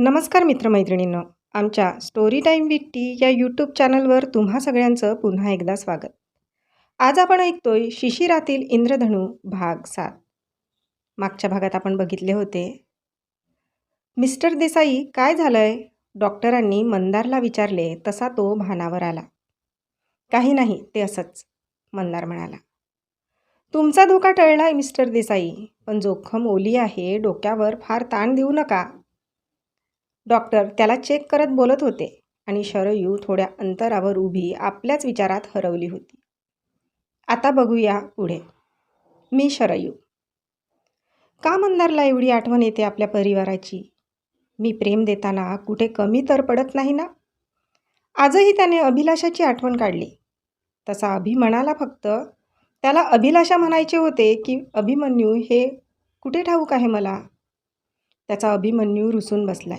नमस्कार मित्रमैत्रिणींनो. आमच्या स्टोरी टाईम विथ टी या यूट्यूब चॅनलवर तुम्हा सगळ्यांचं पुन्हा एकदा स्वागत. आज आपण ऐकतोय शिशिरातील इंद्रधनू भाग सात. मागच्या भागात आपण बघितले होते. मिस्टर देसाई काय झालंय? डॉक्टरांनी मंदारला विचारले तसा तो भानावर आला. काही नाही ते असंच मंदार म्हणाला. तुमचा धोका टळलाय मिस्टर देसाई पण जोखम ओली आहे डोक्यावर फार ताण देऊ नका. डॉक्टर त्याला चेक करत बोलत होते आणि शरयू थोड्या अंतरावर उभी आपल्याच विचारात हरवली होती. आता बघूया पुढे. मी शरयू. का मंदारला एवढी आठवण येते आपल्या परिवाराची? मी प्रेम देताना कुठे कमी तर पडत नाही ना? आजही त्याने अभिलाषाची आठवण काढली. तसा अभि म्हणाला फक्त त्याला अभिलाषा म्हणायचे होते की अभिमन्यू हे कुठे ठाऊक आहे मला? त्याचा अभिमन्यू रुसून बसलाय.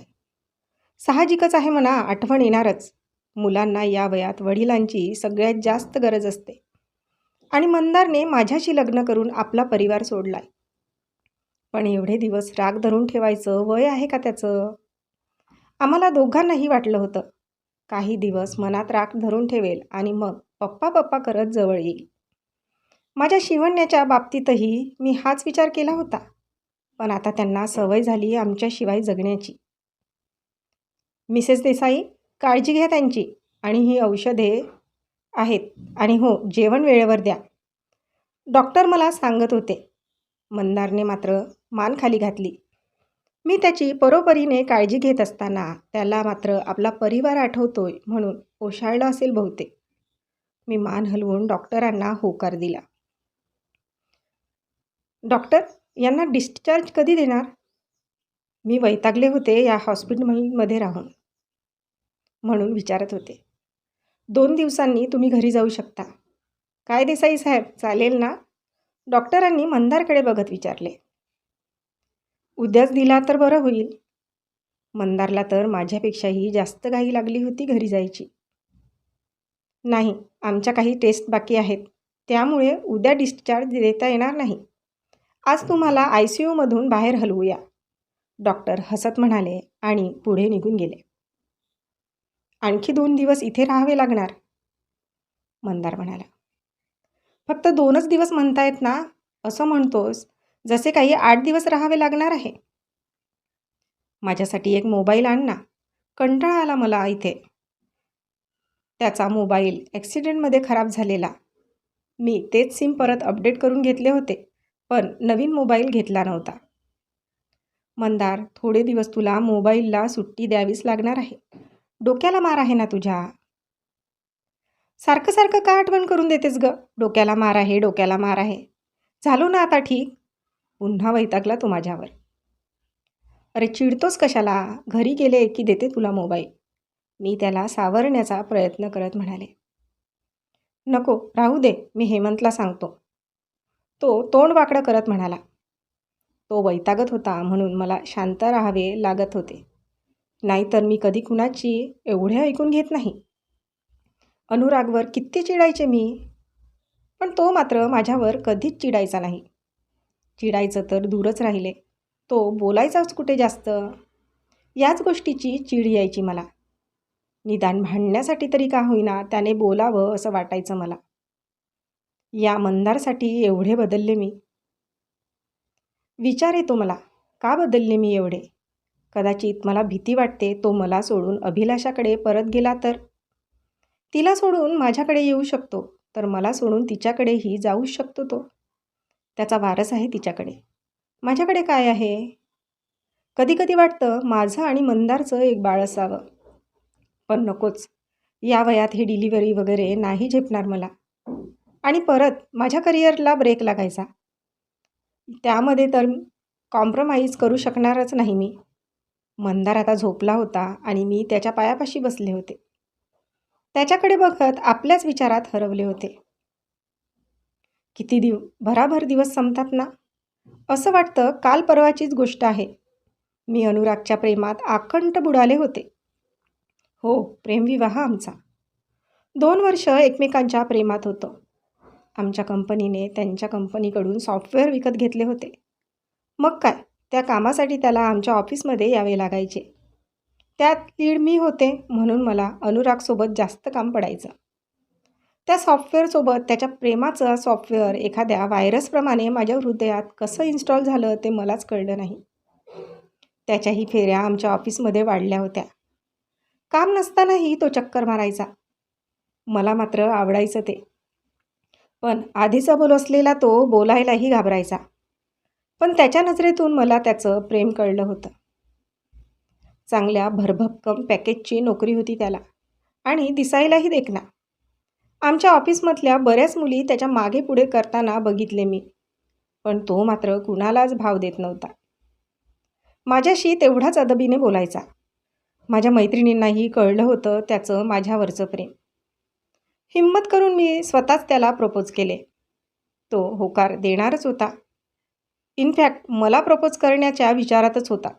साहजिकच आहे म्हणा आठवण येणारच. मुलांना या वयात वडिलांची सगळ्यात जास्त गरज असते. आणि मंदारने माझ्याशी लग्न करून आपला परिवार सोडलाय. पण एवढे दिवस राग धरून ठेवायचं वय आहे का त्याचं? आम्हाला दोघांनाही वाटलं होतं. काही दिवस मनात राग धरून ठेवेल आणि मग पप्पा पप्पा करत जवळ येईल. माझ्या शिवण्याच्या बाबतीतही मी हाच विचार केला होता. पण आता त्यांना सवय झाली आमच्याशिवाय जगण्याची. मिसेस देसाई काळजी घ्या त्यांची आणि ही औषधे आहेत. आणि हो जेवण वेळेवर द्या. डॉक्टर मला सांगत होते. मंदारने मात्र मान खाली घातली. मी त्याची परोपरीने काळजी घेत असताना त्याला मात्र आपला परिवार आठवतोय म्हणून ओशाळलं असेल बहुतेक. मी मान हलवून डॉक्टरांना होकार दिला. डॉक्टर यांना डिस्चार्ज कधी देणार? मी वैतागले होते या हॉस्पिटलमध्ये राहून. म्हणून विचारत होते. दोन दिवसांनी तुम्ही घरी जाऊ शकता. काय देसाई साहेब चालेल ना? डॉक्टरांनी मंदारकडे बघत विचारले. उद्याच दिला तर बरं होईल. मंदारला तर माझ्यापेक्षाही जास्त घाई लागली होती घरी जायची. नाही आमच्या काही टेस्ट बाकी आहेत. त्यामुळे उद्या डिस्चार्ज देता येणार नाही. आज तुम्हाला आय सी यूमधून बाहेर हलवूया. डॉक्टर हसत म्हणाले आणि पुढे निघून गेले. आणखी दोन दिवस इथे राहावे लागणार. मंदार म्हणाला. फक्त दोनच दिवस म्हणतायत ना असं म्हणतोस जसे काही आठ दिवस राहावे लागणार आहे. माझ्यासाठी एक मोबाईल आण ना कंटाळा आला मला इथे. त्याचा मोबाईल ॲक्सिडेंटमध्ये खराब झालेला. मी तेच सिम परत अपडेट करून घेतले होते पण नवीन मोबाईल घेतला नव्हता. मंदार थोडे दिवस तुला मोबाईलला सुट्टी द्यावीच लागणार आहे. डोक्याला मार आहे ना तुझ्या? सारखं सारखं का आठवण करून देतेस ग? डोक्याला मार आहे डोक्याला मार आहे. झालो ना आता ठीक? पुन्हा वैतागला तू माझ्यावर. अरे चिडतोस कशाला? घरी गेले की देते तुला मोबाईल. मी त्याला सावरण्याचा प्रयत्न करत म्हणाले. नको राहू दे मी हेमंतला सांगतो. तो तोंड वाकडं करत म्हणाला. तो वैतागत होता म्हणून मला शांत राहावे लागत होते. नाहीतर मी कधी कुणाची एवढे ऐकून घेत नाही. अनुरागवर किती चिडायचे मी पण तो मात्र माझ्यावर कधीच चिडायचा नाही. चिडायचं तर दूरच राहिले. तो बोलायचाच कुठे जास्त? याच गोष्टीची चिड यायची मला. निदान भांडण्यासाठी तरी का होईना त्याने बोलावं असं वाटायचं मला. या मंदारसाठी एवढे बदलले मी. विचार येतो मला का बदलले मी एवढे? कदाचित मला भीती वाटते तो मला सोडून अभिलाषाकडे परत गेला तर? तिला सोडून माझ्याकडे येऊ शकतो तर मला सोडून तिच्याकडेही जाऊ शकतो तो. त्याचा वारस आहे तिच्याकडे. माझ्याकडे काय आहे? कधीकधी वाटतं माझं आणि मंदारचं एक बाळ असावं. पण नकोच. या वयात हे डिलिव्हरी वगैरे नाही झेपणार मला. आणि परत माझ्या करिअरला ब्रेक लागायचा. त्यामध्ये तर कॉम्प्रोमाइज करू शकणारच नाही मी. मंदार आता झोपला होता आणि मी त्याच्या पायापाशी बसले होते. त्याच्याकडे बघत आपल्याच विचारात हरवले होते. किती दिव भराभर दिवस संपतात ना? असं वाटतं काल परवाचीच गोष्ट आहे. मी अनुरागच्या प्रेमात आकंठ बुडाले होते. हो प्रेमविवाह आमचा. दोन वर्ष एकमेकांच्या प्रेमात होतो. आमच्या कंपनीने त्यांच्या कंपनीकडून सॉफ्टवेअर विकत घेतले होते. मग काय? त्या कामासाठी त्याला आमच्या ऑफिसमध्ये यावे लागायचे. त्यात लीड मी होते म्हणून मला अनुरागसोबत जास्त काम पडायचं. त्या सॉफ्टवेअरसोबत त्याच्या प्रेमाचं सॉफ्टवेअर एखाद्या व्हायरसप्रमाणे माझ्या हृदयात कसं इन्स्टॉल झालं ते मलाच कळलं नाही. त्याच्याही फेऱ्या आमच्या ऑफिसमध्ये वाढल्या होत्या. काम नसतानाही तो चक्कर मारायचा. मला मात्र आवडायचं ते. पण आधीचा बोल असलेला तो बोलायलाही घाबरायचा. पण त्याच्या नजरेतून मला त्याचं प्रेम कळलं होतं. चांगल्या भरभक्कम पॅकेजची नोकरी होती त्याला. आणि दिसायलाही देखना आमच्या ऑफिसमधल्या बऱ्याच मुली त्याच्यामागे पुढे करताना बघितले मी. पण तो मात्र कुणालाच भाव देत नव्हता. माझ्याशी तेवढाच अदबीने बोलायचा. माझ्या मैत्रिणींनाही कळलं होतं त्याचं माझ्यावरचं प्रेम. हिंमत करून मी स्वतःच त्याला प्रपोज केले. तो होकार देणारच होता. इनफॅक्ट मला प्रपोज करण्याच्या विचारातच होता.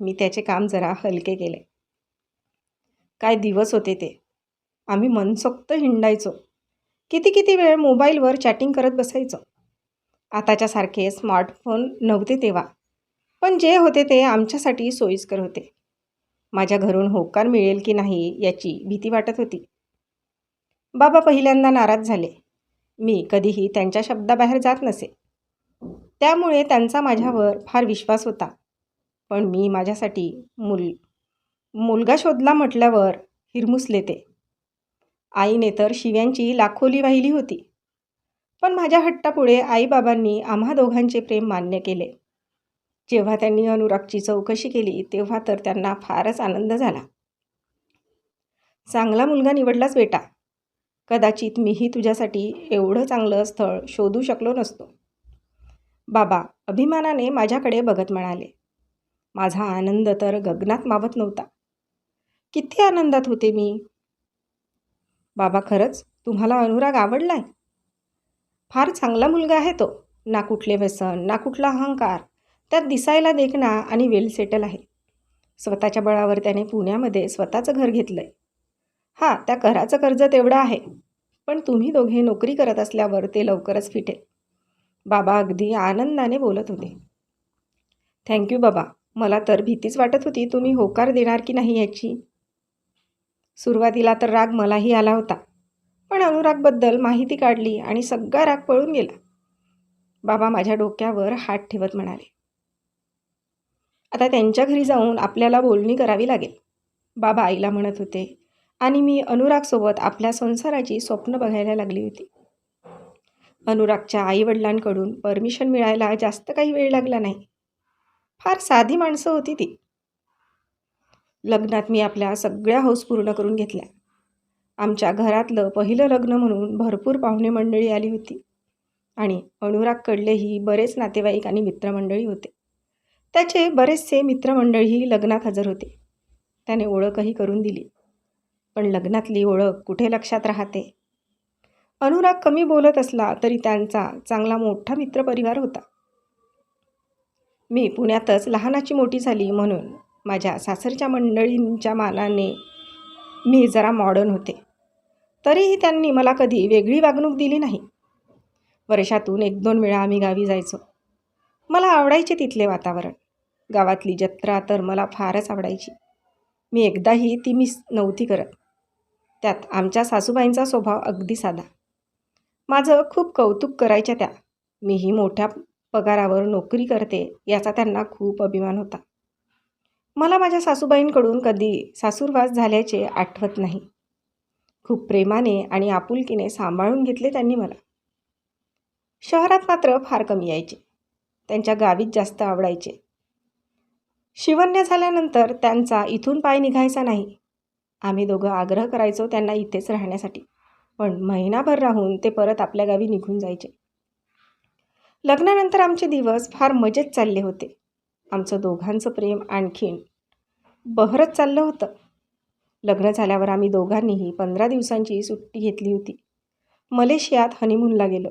मी त्याचे काम जरा हलके केले. काय दिवस होते ते. आम्ही मनसोक्त हिंडायचो. किती किती वेळ मोबाईलवर चॅटिंग करत बसायचो. आताच्यासारखे स्मार्टफोन नव्हते तेव्हा. पण जे होते ते आमच्यासाठी सोयीस्कर होते. माझ्या घरून होकार मिळेल की नाही याची भीती वाटत होती. बाबा पहिल्यांदा नाराज झाले. मी कधीही त्यांच्या शब्दाबाहेर जात नसे. त्यामुळे त्यांचा माझ्यावर फार विश्वास होता. पण मी माझ्यासाठी मुल मुलगा शोधला म्हटल्यावर हिरमुसले ते. आईने तर शिव्यांची लाखोली वाहिली होती. पण माझ्या हट्टापुढे आईबाबांनी आम्हा दोघांचे प्रेम मान्य केले. जेव्हा त्यांनी अनुरागची चौकशी केली तेव्हा तर त्यांना फारच आनंद झाला. चांगला मुलगा निवडलाच बेटा. कदाचित मीही तुझ्यासाठी एवढं चांगलं स्थळ शोधू शकलो नसतो. बाबा अभिमानाने माझ्याकडे बघत म्हणाले. माझा आनंद तर गगनात मावत नव्हता. किती आनंदात होते मी. बाबा खरंच तुम्हाला अनुराग आवडलाय? फार चांगला मुलगा आहे तो. ना कुठले व्यसन ना कुठला अहंकार. त्यात दिसायला देखणा आणि वेल सेटल आहे. स्वतःच्या बळावर त्याने पुण्यामध्ये स्वतःचं घर घेतलं आहे हां त्या घराचं कर्ज तेवढं आहे. पण तुम्ही दोघे नोकरी करत असल्यावर ते लवकरच फिटेल. बाबा अगदी आनंदाने बोलत होते. थँक्यू बाबा. मला तर भीतीच वाटत होती तुम्ही होकार देणार की नाही याची? सुरुवातीला तर राग मलाही आला होता. पण अनुरागबद्दल माहिती काढली आणि सगळा राग पळून गेला. बाबा माझ्या डोक्यावर हात ठेवत म्हणाले. आता त्यांच्या घरी जाऊन आपल्याला बोलणी करावी लागेल. बाबा आईला म्हणत होते आणि मी अनुरागसोबत आपल्या संसाराची स्वप्न बघायला लागली होती. अनुरागच्या आईवडिलांकडून परमिशन मिळायला जास्त काही वेळ लागला नाही. फार साधी माणसं होती ती. लग्नात मी आपल्या सगळ्या हौस पूर्ण करून घेतल्या. आमच्या घरातलं पहिलं लग्न म्हणून भरपूर पाहुणे मंडळी आली होती. आणि अनुरागकडलेही बरेच नातेवाईक आणि मित्रमंडळी होते. त्याचे बरेचसे मित्रमंडळीही लग्नात हजर होते. त्याने ओळखही करून दिली. पण लग्नातली ओळख कुठे लक्षात राहते? अनुराग कमी बोलत असला तरी त्यांचा चांगला मोठा मित्रपरिवार होता. मी पुण्यातच लहानाची मोठी झाली म्हणून माझ्या सासरच्या मंडळींच्या मानाने मी जरा मॉडर्न होते. तरीही त्यांनी मला कधी वेगळी वागणूक दिली नाही. वर्षातून एक दोन वेळा आम्ही गावी जायचो. मला आवडायचे तिथले वातावरण. गावातली जत्रा तर मला फारच आवडायची. मी एकदाही ती मिस नव्हती करत. त्यात आमच्या सासूबाईंचा स्वभाव अगदी साधा. माझं खूप कौतुक करायच्या त्या. मीही मोठ्या पगारावर नोकरी करते याचा त्यांना खूप अभिमान होता. मला माझ्या सासूबाईंकडून कधी सासूरवास झाल्याचे आठवत नाही. खूप प्रेमाने आणि आपुलकीने सांभाळून घेतले त्यांनी मला. शहरात मात्र फार कमी यायचे. त्यांच्या गावीत जास्त आवडायचे. शिवन्य झाल्यानंतर त्यांचा इथून पाय निघायचा नाही. आम्ही दोघं आग्रह करायचो त्यांना इथेच राहण्यासाठी. पण महिनाभर राहून ते परत आपल्या गावी निघून जायचे. लग्नानंतर आमचे दिवस फार मजेत चालले होते. आमचं दोघांचं प्रेम आणखीन बहरत चाललं होतं. लग्न झाल्यावर आम्ही दोघांनीही पंधरा दिवसांची सुट्टी घेतली होती. मलेशियात हनीमूनला गेलो.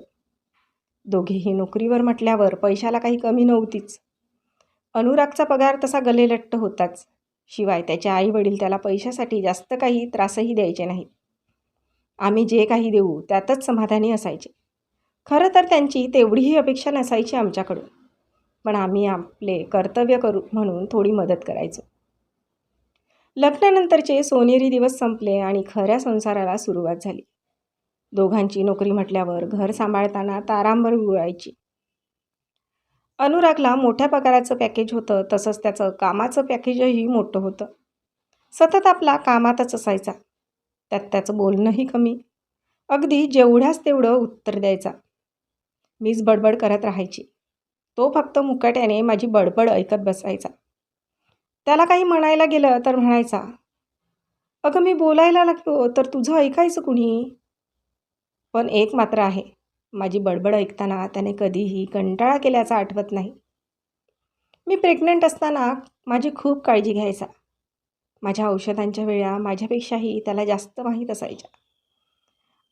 दोघेही नोकरीवर म्हटल्यावर पैशाला काही कमी नव्हतीच. अनुरागचा पगार तसा गलेलट्ट होताच. शिवाय त्याचे आई वडील त्याला पैशासाठी जास्त काही त्रासही द्यायचे नाहीत. आम्ही जे काही देऊ त्यातच समाधानी असायचे. खरं तर त्यांची तेवढीही अपेक्षा नसायची आमच्याकडून. पण आम्ही आपले कर्तव्य करू म्हणून थोडी मदत करायचो. लग्नानंतरचे सोनेरी दिवस संपले आणि खऱ्या संसाराला सुरुवात झाली. दोघांची नोकरी म्हटल्यावर घर सांभाळताना तारांबर गुळायची अनुरागला मोठ्या पगाराचं पॅकेज होतं तसंच त्याचं कामाचं पॅकेजही मोठं होतं. सतत आपला कामातच असायचा. त्यात त्याचं बोलणंही कमी. अगदी जेवढ्याच तेवढं उत्तर द्यायचा. मीच बडबड करत राहायची. तो फक्त मुकाट्याने माझी बडबड ऐकत बसायचा. त्याला काही म्हणायला गेलं तर म्हणायचा अगं मी बोलायला लागलो तर तुझं ऐकायचं कुणी? पण एक मात्र आहे. माझी बडबड ऐकताना त्याने कधीही कंटाळा केल्याचा आठवत नाही. मी प्रेग्नंट असताना माझी खूप काळजी घ्यायचा. माझ्या औषधांच्या वेळा माझ्यापेक्षाही त्याला जास्त माहीत असायच्या.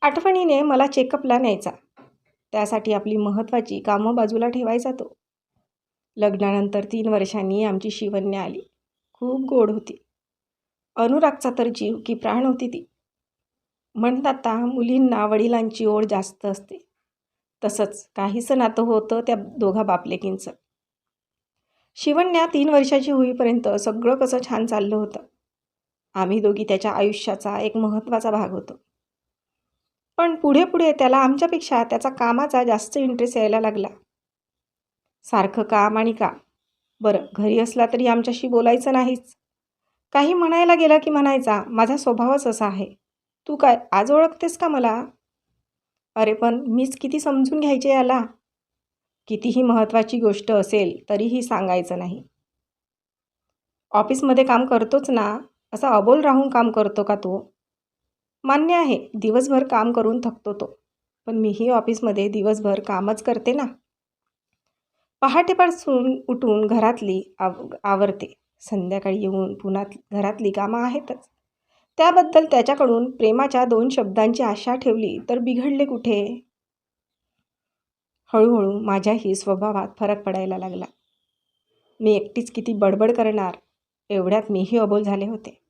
आठवणीने मला चेकअपला न्यायचा. त्यासाठी आपली महत्त्वाची कामं बाजूला ठेवायचा तो. लग्नानंतर तीन वर्षांनी आमची शिवन्या आली. खूप गोड होती. अनुरागचा तर जीव की प्राण होती ती. म्हणतात मुलींना वडिलांची ओढ जास्त असते. तसंच काहीसं नातं होतं त्या दोघा बापलेकींचं. शिवन्या तीन वर्षाची होईपर्यंत सगळं कसं छान चाललं होतं. आम्ही दोघी त्याच्या आयुष्याचा एक महत्त्वाचा भाग होतो. पण पुढे पुढे त्याला आमच्यापेक्षा त्याचा कामाचा जास्त इंटरेस्ट यायला लागला. सारखं काम आणि काम. बरं घरी असला तरी आमच्याशी बोलायचं नाहीच. काही म्हणायला गेला की म्हणायचा माझा स्वभावच असा आहे. तू काय आज ओळखतेस का मला? अरे पण मीच किती समजून घ्यायचे याला? कितीही महत्त्वाची गोष्ट असेल तरीही सांगायचं नाही. ऑफिसमध्ये काम करतोच ना? असा अबोल राहून काम करतो का तो? मान्य आहे दिवसभर काम करून थकतो तो. पण मीही ऑफिसमध्ये दिवसभर कामच करते ना? पहाटेपासून उठून घरातली आव आवरते. संध्याकाळी येऊन पुन्हा घरातली कामं आहेतच. त्याबद्दल त्याच्याकडून प्रेमाच्या दोन शब्दांची आशा ठेवली तर बिघडले कुठे? हळूहळू माझ्याही स्वभावात फरक पडायला लागला. मी एकटीच किती बडबड करणार? एवढ्यात मीही अबोल झाले होते.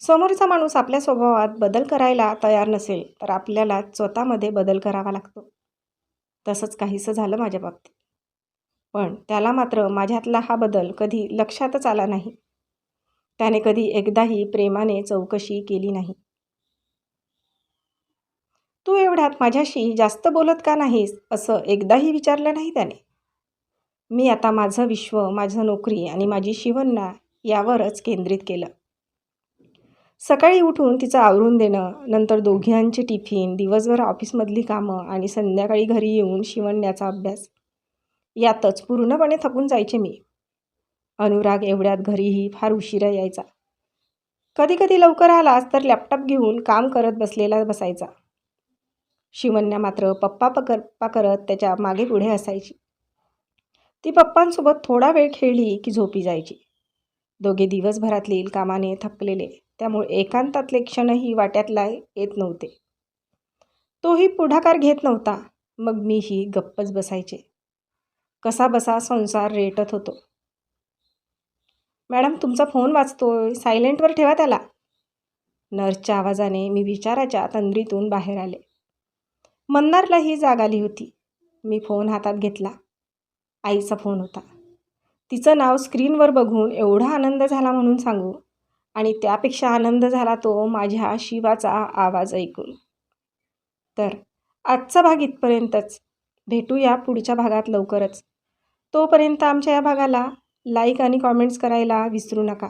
समोरचा माणूस आपल्या स्वभावात बदल करायला तयार नसेल तर आपल्याला स्वतःमध्ये बदल करावा लागतो. तसंच काहीसं झालं माझ्या बाबतीत. पण त्याला मात्र माझ्यातला हा बदल कधी लक्षातच आला नाही. त्याने कधी एकदाही प्रेमाने चौकशी केली नाही. तू एवढ्यात माझ्याशी जास्त बोलत का नाहीस? असं एकदाही विचारलं नाही त्याने. मी आता माझं विश्व माझं नोकरी आणि माझी शिवन्ना यावरच केंद्रित केलं. सकाळी उठून तिचं आवरून देणं नंतर दोघांचे टिफिन दिवसभर ऑफिसमधली कामं आणि संध्याकाळी घरी येऊन शिवण्याचा अभ्यास. यातच पूर्णपणे थकून जायचे मी. अनुराग एवढ्यात घरीही फार उशिरा यायचा. कधी कधी लवकर आलास तर लॅपटॉप घेऊन काम करत बसलेला बसायचा. शिवन्या मात्र पप्पा पप्पा करत त्याच्यामागे पुढे असायची. ती पप्पांसोबत थोडा वेळ खेळली की झोपी जायची. दोघे दिवसभरातील कामाने थकलेले. त्यामुळे एकांतातले क्षणही वाट्यातला येत नव्हते. तोही पुढाकार घेत नव्हता. मग मीही गप्पच बसायचे. कसा बसा संसार रेटत होतो. मॅडम तुमचा फोन वाचतोय. सायलेंटवर ठेवा त्याला. नर्सच्या आवाजाने मी विचाराच्या तंद्रीतून बाहेर आले. मन्नारलाही जाग आली होती. मी फोन हातात घेतला. आईचा फोन होता. तिचं नाव स्क्रीनवर बघून एवढा आनंद झाला म्हणून सांगू. आणि त्यापेक्षा आनंद झाला तो माझ्या शिवाचा आवाज ऐकून. तर आजचा भाग इथपर्यंतच. भेटूया पुढच्या भागात लवकरच. तोपर्यंत आमच्या या भागाला लाईक आणि कॉमेंट्स करायला विसरू नका.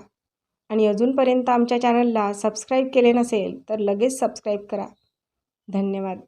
आणि अजूनपर्यंत आमच्या चॅनलला सबस्क्राईब केले नसेल तर लगेच सबस्क्राईब करा. धन्यवाद.